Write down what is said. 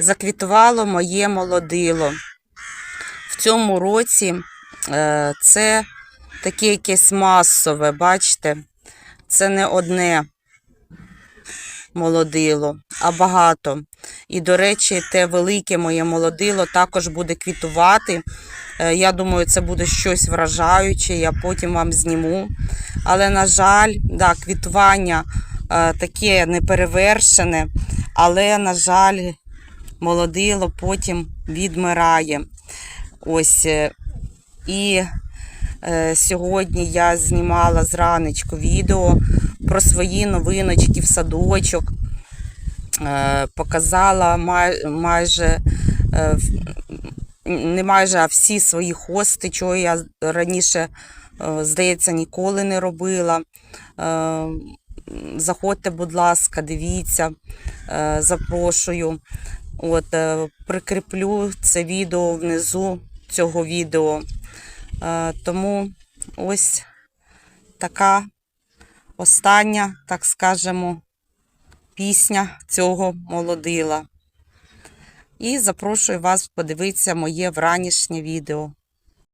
заквітувало моє молодило. В цьому році е, це таке якесь масове, бачите? Це не одне молодило, а багато. І, до речі, те велике моє молодило також буде квітувати. Е, Я думаю, це буде щось вражаюче, я потім вам зніму. Але, на жаль, да, квітування е, таке неперевершене, але, на жаль, молодило потім відмирає. Ось. е, І е, сьогодні я знімала зранечку відео про свої новиночки в садочок. Е, Показала май, майже е, не майже, а всі свої хости, чого я раніше, е, здається, ніколи не робила. Е, Заходьте, будь ласка, дивіться, запрошую. От, е, прикріплю це відео внизу цього відео. Е, Тому ось така остання, так скажемо, пісня цього молодила. І запрошую вас подивитися моє вранішнє відео.